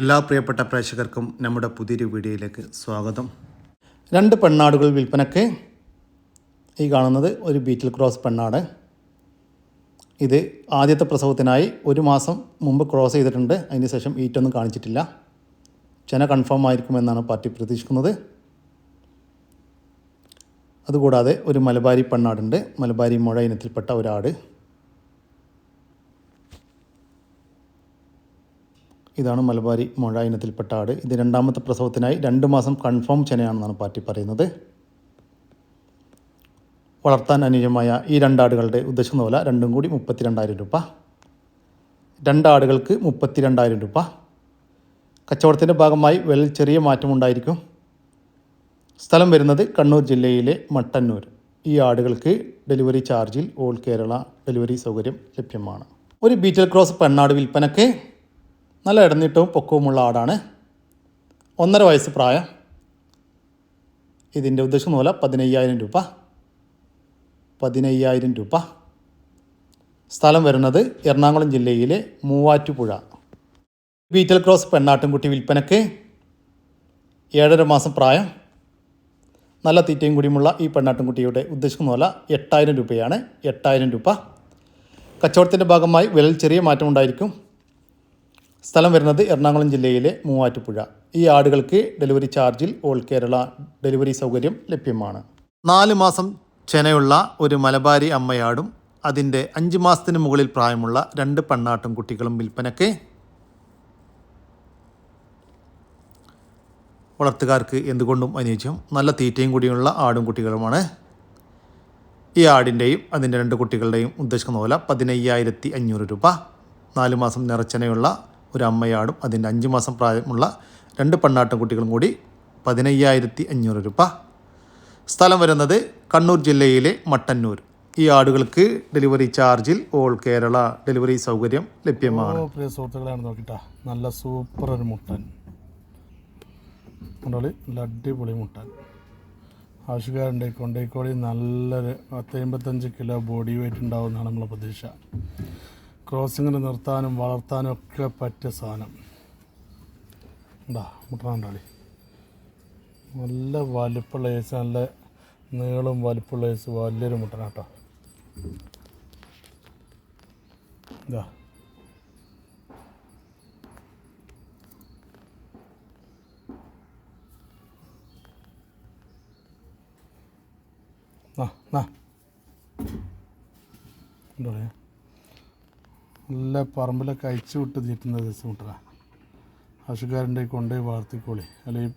എല്ലാ പ്രിയപ്പെട്ട പ്രേക്ഷകർക്കും നമ്മുടെ പുതിയൊരു വീഡിയോയിലേക്ക് സ്വാഗതം. രണ്ട് പെണ്ണാടുകൾ വിൽപ്പനയ്ക്ക് ഈ കാണുന്നത് ഒരു ബീറ്റിൽ ക്രോസ് പെണ്ണാട്. ഇത് ആദ്യത്തെ പ്രസവത്തിനായി ഒരു മാസം മുമ്പ് ക്രോസ് ചെയ്തിട്ടുണ്ട്. അതിന് ശേഷം ഈറ്റൊന്നും കാണിച്ചിട്ടില്ല. ചെന കൺഫേം ആയിരിക്കുമെന്നാണ് പാർട്ടി പ്രതീക്ഷിക്കുന്നത്. അതുകൂടാതെ ഒരു മലബാരി പെണ്ണാടുണ്ട്. മലബാരി മുഴ ഇനത്തിൽപ്പെട്ട ഒരാട്. ഇതാണ് മലബാരി മുഴ ഇനത്തിൽപ്പെട്ട ആട്. ഇത് രണ്ടാമത്തെ പ്രസവത്തിനായി രണ്ട് മാസം കൺഫേം ചെനയാണെന്നാണ് പാർട്ടി പറയുന്നത്. വളർത്താൻ അനുയോജ്യമായ ഈ രണ്ടാടുകളുടെ ഉദ്ദേശിക്കുന്ന വില രണ്ടും കൂടി മുപ്പത്തിരണ്ടായിരം രൂപ. രണ്ടാടുകൾക്ക് മുപ്പത്തിരണ്ടായിരം രൂപ. കച്ചവടത്തിന്റെ ഭാഗമായി വില ചെറിയ മാറ്റമുണ്ടായിരിക്കും സ്ഥലം വരുന്നത് കണ്ണൂർ ജില്ലയിലെ മട്ടന്നൂർ. ഈ ആടുകൾക്ക് ഡെലിവറി ചാർജിൽ ഓൾ കേരള ഡെലിവറി സൗകര്യം ലഭ്യമാണ്. ഒരു ബീറ്റൽ ക്രോസ് പെണ്ണാട് വിൽപ്പനയ്ക്ക് നല്ല ഇടനീട്ടവും പൊക്കവുമുള്ള ആടാണ്. ഒന്നര വയസ്സ് പ്രായം. ഇതിന്റെ ഉദ്ദേശം മൂല പതിനയ്യായിരം രൂപ. പതിനയ്യായിരം രൂപ. സ്ഥലം വരുന്നത് എറണാകുളം ജില്ലയിലെ മൂവാറ്റുപുഴ. ബീറ്റൽ ക്രോസ് പെണ്ണാട്ടിൻകുട്ടി വിൽപ്പനയ്ക്ക് ഏഴര മാസം പ്രായം. നല്ല തീറ്റയും കൂടിയുമുള്ള ഈ പെണ്ണാട്ടിൻകുട്ടിയുടെ ഉദ്ദേശിക്കുന്ന മൂല എട്ടായിരം രൂപയാണ് എട്ടായിരം രൂപ. കച്ചവടത്തിന്റെ ഭാഗമായി വിലയിൽ ചെറിയ മാറ്റമുണ്ടായിരിക്കും. സ്ഥലം വരുന്നത് എറണാകുളം ജില്ലയിലെ മൂവാറ്റുപുഴ. ഈ ആടുകൾക്ക് ഡെലിവറി ചാർജിൽ ഓൾ കേരള ഡെലിവറി സൗകര്യം ലഭ്യമാണ്. നാല് മാസം ചെനയുള്ള ഒരു മലബാരി അമ്മയാടും അതിന്റെ അഞ്ച് മാസത്തിന് മുകളിൽ പ്രായമുള്ള രണ്ട് പെണ്ണാട്ടും കുട്ടികളും വിൽപ്പനയ്ക്ക് വളർത്തുകാർക്ക് എന്തുകൊണ്ടും അനുയോജ്യം. നല്ല തീറ്റയും കൂടിയുള്ള ആടും കുട്ടികളുമാണ്. ഈ ആടിന്റെയും അതിന്റെ രണ്ട് കുട്ടികളുടെയും ഉദ്ദേശിക്കുന്ന പോലെ പതിനയ്യായിരത്തി അഞ്ഞൂറ് രൂപ. നാല് മാസം നിറച്ചനയുള്ള ഒരു അമ്മയാടും അതിന്റെ അഞ്ച് മാസം പ്രായമുള്ള രണ്ട് പെണ്ണാട്ടും കുട്ടികളും കൂടി പതിനയ്യായിരത്തി അഞ്ഞൂറ് രൂപ. സ്ഥലം വരുന്നത് കണ്ണൂർ ജില്ലയിലെ മട്ടന്നൂർ. ഈ ആടുകൾക്ക് ഡെലിവറി ചാർജിൽ ഓൾ കേരള ഡെലിവറി സൗകര്യം ലഭ്യമാണ്. പ്രിയ സുഹൃത്തുക്കളാണ് നോക്കിട്ടാ. നല്ല സൂപ്പർ ഒരു മുട്ടൻ. നല്ല അടിപൊളി മുട്ടൻ. ആവശ്യക്കാരുണ്ട്. കൊണ്ടേക്കോടി നല്ലൊരു പത്തമ്പത്തഞ്ച് കിലോ ബോഡി വെയിറ്റ് ഉണ്ടാവും എന്നാണ് നമ്മളെ പ്രതീക്ഷ. ക്രോസിങ്ങിന് നിർത്താനും വളർത്താനും ഒക്കെ പറ്റിയ സാധനം. ഉണ്ടാ മുട്ടാണ്ടാളി. നല്ല വലുപ്പുള്ള ഏസ് നല്ല നീളം വലുപ്പുള്ള ഏസ് വലിയൊരു മുട്ടനാട്ടോ. ഇതാ. ആ ആ എന്താ പറയുക നല്ല പറമ്പിലൊക്കെ അയച്ചു വിട്ട് തീറ്റുന്ന ദിവസം മുട്ടറ ആവശ്യക്കാരന്റെ കൊണ്ടുപോയി വളർത്തിക്കോളി അല്ലെങ്കിൽ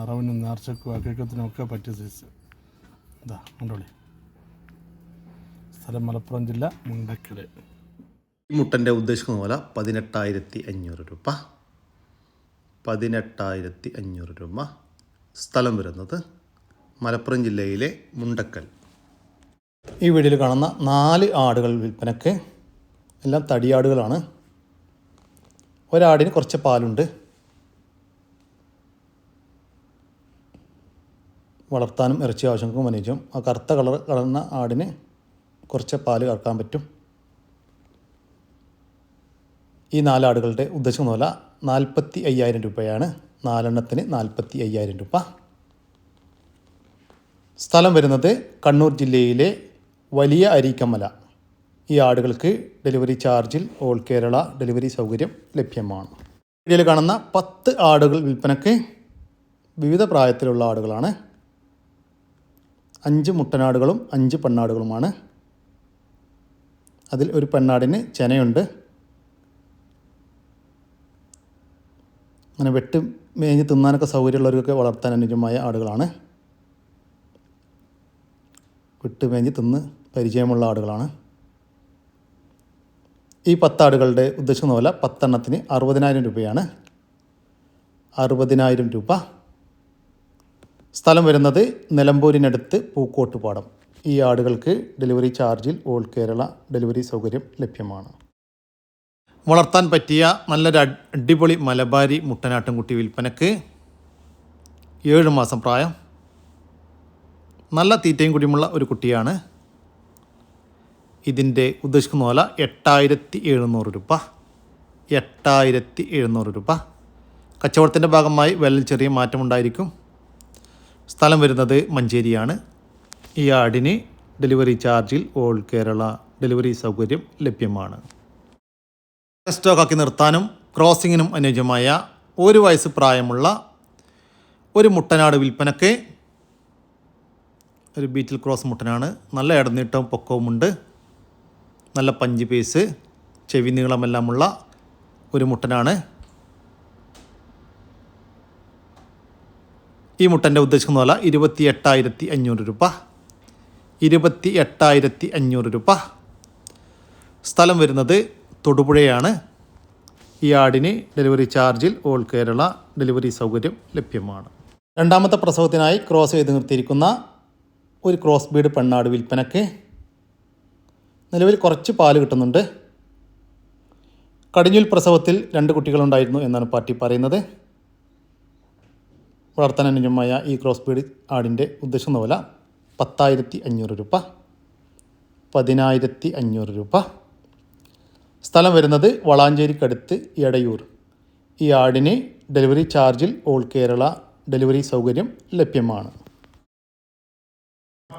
അറവിനും നേർച്ചക്കും അക്കേക്കത്തിനും ഒക്കെ പറ്റിയ സൈസ് ഇതാ കണ്ടോളി. സ്ഥലം മലപ്പുറം ജില്ല മുണ്ടക്കൽ ഈ മുട്ടന്റെ ഉദ്ദേശിക്കുന്ന പോലെ പതിനെട്ടായിരത്തി അഞ്ഞൂറ് രൂപ. പതിനെട്ടായിരത്തി അഞ്ഞൂറ് രൂപ. സ്ഥലം വരുന്നത് മലപ്പുറം ജില്ലയിലെ മുണ്ടക്കൽ. ഈ വീഡിയോയിൽ കാണുന്ന നാല് ആടുകൾ വിൽപ്പനയ്ക്ക് എല്ലാം തടിയാടുകളാണ്. ഒരാടിന് കുറച്ച് പാലുണ്ട്. വളർത്താനും ഇറച്ചി ആവശ്യങ്ങൾക്കും അനുയോജ്യം ആ കറുത്ത കളർ കളർന്ന ആടിന് കുറച്ച് പാൽ കറക്കാൻ പറ്റും. ഈ നാലാടുകളുടെ ഉദ്ദേശം പോലെ നാൽപ്പത്തി അയ്യായിരം രൂപയാണ്. നാലെണ്ണത്തിന് നാൽപ്പത്തി അയ്യായിരം രൂപ. സ്ഥലം വരുന്നത് കണ്ണൂർ ജില്ലയിലെ വലിയ അരീക്കമല ഈ ആടുകൾക്ക് ഡെലിവറി ചാർജിൽ ഓൾ കേരള ഡെലിവറി സൗകര്യം ലഭ്യമാണ്. ഇതിൽ കാണുന്ന പത്ത് ആടുകൾ വിൽപ്പനയ്ക്ക് വിവിധ പ്രായത്തിലുള്ള ആടുകളാണ്. അഞ്ച് മുട്ടനാടുകളും അഞ്ച് പെണ്ണാടുകളുമാണ്. അതിൽ ഒരു പെണ്ണാടിന് ചെനയുണ്ട്. അങ്ങനെ വെട്ട് മേഞ്ഞ് തിന്നാനൊക്കെ സൗകര്യമുള്ളവർക്കൊക്കെ വളർത്താൻ അനുയോജ്യമായ ആടുകളാണ്. വിട്ട് മേഞ്ഞ് തിന്ന് പരിചയമുള്ള ആടുകളാണ്. ഈ പത്താടുകളുടെ ഉദ്ദേശിക്കുന്ന പോലെ പത്തെണ്ണത്തിന് അറുപതിനായിരം രൂപയാണ്. അറുപതിനായിരം രൂപ. സ്ഥലം വരുന്നത് നിലമ്പൂരിനടുത്ത് പൂക്കോട്ടുപാടം. ഈ ആടുകൾക്ക് ഡെലിവറി ചാർജിൽ ഓൾ കേരള ഡെലിവറി സൗകര്യം ലഭ്യമാണ്. വളർത്താൻ പറ്റിയ നല്ലൊരു അടിപൊളി മലബാരി മുട്ടനാട്ടുംകുട്ടി വിൽപ്പനക്ക് ഏഴ് മാസം പ്രായം. നല്ല തീറ്റയും കുടിയുമുള്ള ഒരു കുട്ടിയാണ്. ഇതിന്റെ ഉദ്ദേശിക്കുന്ന പോലെ എട്ടായിരത്തി എഴുന്നൂറ് രൂപ. എട്ടായിരത്തി എഴുന്നൂറ് രൂപ. കച്ചവടത്തിന്റെ ഭാഗമായി വിലയിൽ ചെറിയ മാറ്റമുണ്ടായിരിക്കും. സ്ഥലം വരുന്നത് മഞ്ചേരിയാണ്. ഈ ആടിന് ഡെലിവറി ചാർജിൽ ഓൾ കേരള ഡെലിവറി സൗകര്യം ലഭ്യമാണ്. സ്റ്റോക്കാക്കി നിർത്താനും ക്രോസിങ്ങിനും അനുയോജ്യമായ ഒരു വയസ്സ് പ്രായമുള്ള ഒരു മുട്ടനാട് വിൽപ്പനക്ക് ഒരു ബീറ്റിൽ ക്രോസ് മുട്ടനാണ്. നല്ല ഇടനീട്ടവും പൊക്കവുമുണ്ട്. നല്ല പഞ്ച് പീസ് ചെവി നീളമെല്ലാമുള്ള ഒരു മുട്ടനാണ്. ഈ മുട്ടന്റെ ഉദ്ദേശിക്കുന്ന വില ഇരുപത്തി എട്ടായിരത്തി അഞ്ഞൂറ് രൂപ. ഇരുപത്തി എട്ടായിരത്തി അഞ്ഞൂറ് രൂപ. സ്ഥലം വരുന്നത് തൊടുപുഴയാണ്. ഈ ആടിന് ഡെലിവറി ചാർജിൽ ഓൾ കേരള ഡെലിവറി സൗകര്യം ലഭ്യമാണ്. രണ്ടാമത്തെ പ്രസവത്തിനായി ക്രോസ് ചെയ്ത് നിർത്തിയിരിക്കുന്ന ഒരു ക്രോസ് ബീഡ് പെണ്ണാട് വിൽപ്പനയ്ക്ക് നിലവിൽ കുറച്ച് പാൽ കിട്ടുന്നുണ്ട്. കടിഞ്ഞുൽ പ്രസവത്തിൽ രണ്ട് കുട്ടികളുണ്ടായിരുന്നു എന്നാണ് പാർട്ടി പറയുന്നത്. വളർത്താൻ അനുയോജ്യമായ ഈ ക്രോസ് ബീഡ് ആടിന്റെ ഉദ്ദേശിക്കുന്ന വില പത്തായിരത്തി അഞ്ഞൂറ് രൂപ പതിനായിരത്തി അഞ്ഞൂറ് രൂപ. സ്ഥലം വരുന്നത് വളാഞ്ചേരിക്കടുത്ത് എടയൂർ. ഈ ആടിന് ഡെലിവറി ചാർജിൽ ഓൾ കേരള ഡെലിവറി സൗകര്യം ലഭ്യമാണ്.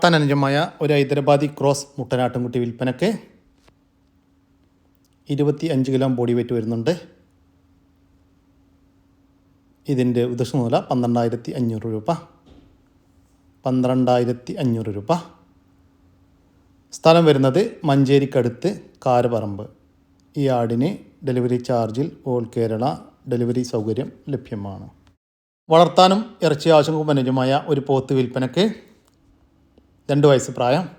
വളർത്താൻ അനുജമായ ഒരു ഹൈദരാബാദി ക്രോസ് മുട്ടനാട്ടുംകുട്ടി വിൽപ്പനയ്ക്ക് ഇരുപത്തി അഞ്ച് കിലോ ബോഡി വെയിറ്റ് വരുന്നുണ്ട്. ഇതിന്റെ ഉദ്ദേശം മൂല പന്ത്രണ്ടായിരത്തി അഞ്ഞൂറ് രൂപ. പന്ത്രണ്ടായിരത്തി അഞ്ഞൂറ് രൂപ. സ്ഥലം വരുന്നത് മഞ്ചേരിക്കടുത്ത് കാരപറമ്പ്. ഈ ആടിന് ഡെലിവറി ചാർജിൽ ഓൾ കേരള ഡെലിവറി സൗകര്യം ലഭ്യമാണ്. വളർത്താനും ഇറച്ചി ആവശ്യങ്ങൾക്കും അനുജമായ ഒരു പോത്ത് വിൽപ്പനയ്ക്ക് രണ്ട് വയസ്സ് പ്രായം.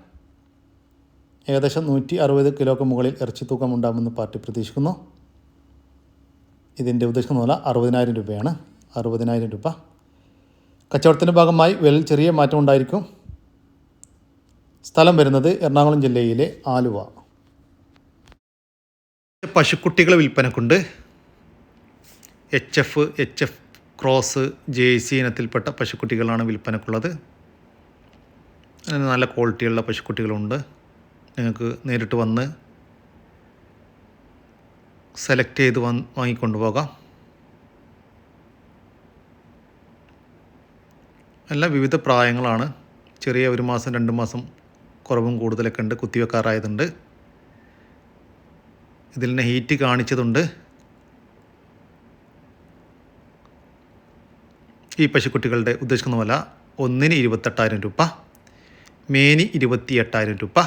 ഏകദേശം നൂറ്റി അറുപത് കിലോക്ക് മുകളിൽ ഇറച്ചി തൂക്കം ഉണ്ടാകുമെന്ന് പാർട്ടി പ്രതീക്ഷിക്കുന്നു. ഇതിന്റെ ഉദ്ദേശിക്കുന്ന വില അറുപതിനായിരം രൂപയാണ്. അറുപതിനായിരം രൂപ. കച്ചവടത്തിന്റെ ഭാഗമായി വിലയിൽ ചെറിയ മാറ്റം ഉണ്ടായിരിക്കും. സ്ഥലം വരുന്നത് എറണാകുളം ജില്ലയിലെ ആലുവ. പശുക്കുട്ടികൾ വിൽപ്പനക്കുണ്ട്. H F H F cross J C ഇനത്തിൽപ്പെട്ട പശുക്കുട്ടികളാണ് വിൽപ്പനക്കുള്ളത്. നല്ല ക്വാളിറ്റിയുള്ള പശുക്കുട്ടികളുണ്ട്. നിങ്ങൾക്ക് നേരിട്ട് വന്ന് സെലക്ട് ചെയ്ത് വന്ന് വാങ്ങിക്കൊണ്ടു പോകാം. എല്ലാം വിവിധ പ്രായങ്ങളാണ്. ചെറിയ ഒരു മാസം രണ്ട് മാസം കുറവും കൂടുതലൊക്കെ ഉണ്ട്. കുത്തിവെക്കാറായതുണ്ട്. ഇതിൽ തന്നെ ഹീറ്റ് കാണിച്ചതുണ്ട്. ഈ പശുക്കുട്ടികളുടെ ഉദ്ദേശിക്കുന്ന പോലെ ഒന്നിന് ഇരുപത്തെട്ടായിരം രൂപ. മേനി ഇരുപത്തി എട്ടായിരം രൂപ.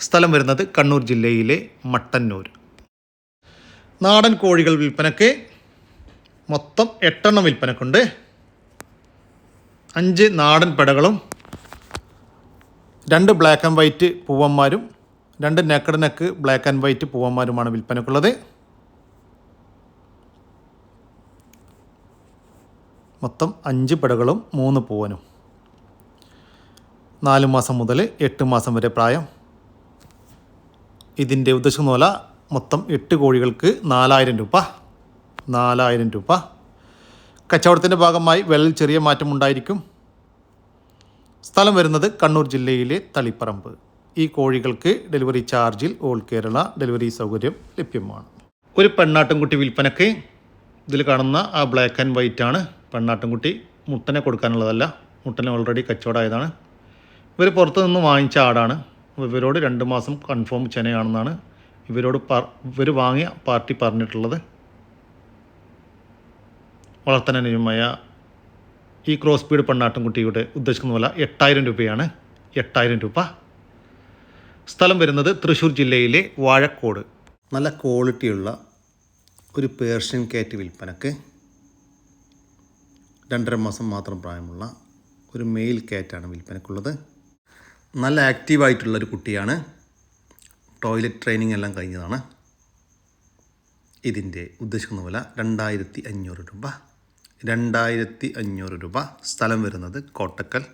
സ്ഥലം വരുന്നത് കണ്ണൂർ ജില്ലയിലെ മട്ടന്നൂർ. നാടൻ കോഴികൾ വിൽപ്പനയ്ക്ക് മൊത്തം എട്ടെണ്ണം വിൽപ്പനക്കുണ്ട്. അഞ്ച് നാടൻ പെടകളും രണ്ട് ബ്ലാക്ക് ആൻഡ് വൈറ്റ് പൂവന്മാരും രണ്ട് naked neck black and white പൂവന്മാരുമാണ് വിൽപ്പനക്കുള്ളത്. മൊത്തം അഞ്ച് പെടകളും മൂന്ന് പൂവനും. നാല് മാസം മുതൽ എട്ട് മാസം വരെ പ്രായം. ഇതിന്റെ ഉദ്ദേശിക്കുന്ന പോലെ മൊത്തം എട്ട് കോഴികൾക്ക് നാലായിരം രൂപ. നാലായിരം രൂപ. കച്ചവടത്തിന്റെ ഭാഗമായി വിലയിൽ ചെറിയ മാറ്റമുണ്ടായിരിക്കും സ്ഥലം വരുന്നത് കണ്ണൂർ ജില്ലയിലെ തളിപ്പറമ്പ്. ഈ കോഴികൾക്ക് ഡെലിവറി ചാർജിൽ ഓൾ കേരള ഡെലിവറി സൗകര്യം ലഭ്യമാണ്. ഒരു പെണ്ണാട്ടുംകുട്ടി വിൽപ്പനയ്ക്ക് ഇതിൽ കാണുന്ന ആ ബ്ലാക്ക് ആൻഡ് വൈറ്റ് ആണ് പെണ്ണാട്ടുംകുട്ടി മുട്ടനെ കൊടുക്കാനുള്ളതല്ല. മുട്ടനെ ഓൾറെഡി കച്ചവടമായതാണ്. ഇവർ പുറത്തു നിന്ന് വാങ്ങിച്ച ആടാണ്. ഇവരോട് രണ്ട് മാസം കൺഫേം ചെനയാണെന്നാണ് ഇവരോട് പർ ഇവർ വാങ്ങിയ പാർട്ടി പറഞ്ഞിട്ടുള്ളത്. വളർത്തനുമായ ഈ ക്രോസ് പെണ്ണാട്ടം പെണ്ണാട്ടുംകുട്ടിയുടെ ഉദ്ദേശിക്കുന്ന പോലെ എട്ടായിരം രൂപയാണ്. എട്ടായിരം രൂപ. സ്ഥലം വരുന്നത് തൃശ്ശൂർ ജില്ലയിലെ വാഴക്കോട്. നല്ല ക്വാളിറ്റിയുള്ള ഒരു പേർഷ്യൻ കാറ്റ് വിൽപ്പനക്ക് രണ്ടര മാസം മാത്രം പ്രായമുള്ള ഒരു മെയിൽ കാറ്റാണ് വിൽപ്പനക്കുള്ളത്. നല്ല ആക്റ്റീവായിട്ടുള്ള ഒരു കുട്ടിയാണ്. ടോയ്ലറ്റ് ട്രെയിനിങ് എല്ലാം കഴിഞ്ഞതാണ്. ഇതിന്റെ ഉദ്ദേശിക്കുന്ന വില രണ്ടായിരത്തി അഞ്ഞൂറ് രൂപ. രണ്ടായിരത്തി അഞ്ഞൂറ് രൂപ സ്ഥലം വരുന്നത് കോട്ടക്കൽ.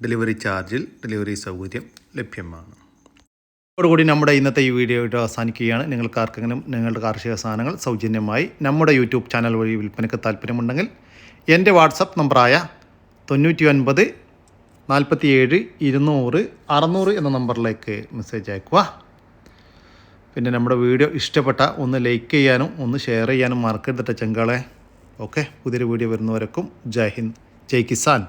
ഡെലിവറി ചാർജിൽ ഡെലിവറി സൗകര്യം ലഭ്യമാണ്. അതോടുകൂടി നമ്മുടെ ഇന്നത്തെ ഈ വീഡിയോ അവസാനിക്കുകയാണ്. നിങ്ങൾക്ക് ആർക്കെങ്കിലും നിങ്ങളുടെ കാർഷിക സാധനങ്ങൾ സൗജന്യമായി നമ്മുടെ യൂട്യൂബ് ചാനൽ വഴി വിൽപ്പനയ്ക്ക് താല്പര്യമുണ്ടെങ്കിൽ എന്റെ വാട്സപ്പ് നമ്പറായ തൊണ്ണൂറ്റി ഒൻപത് നാൽപ്പത്തി ഏഴ് ഇരുന്നൂറ് അറുന്നൂറ് എന്ന നമ്പറിലേക്ക് മെസ്സേജ് അയക്കുക. പിന്നെ നമ്മുടെ വീഡിയോ ഇഷ്ടപ്പെട്ട ഒന്ന് ലൈക്ക് ചെയ്യാനും ഒന്ന് ഷെയർ ചെയ്യാനും മറക്കരുതട്ടെ ചെങ്കാളെ. ഓക്കെ പുതിയൊരു വീഡിയോ വരുന്നവരക്കും ജയ് ഹിന്ദ് ജയ് കിസാൻ.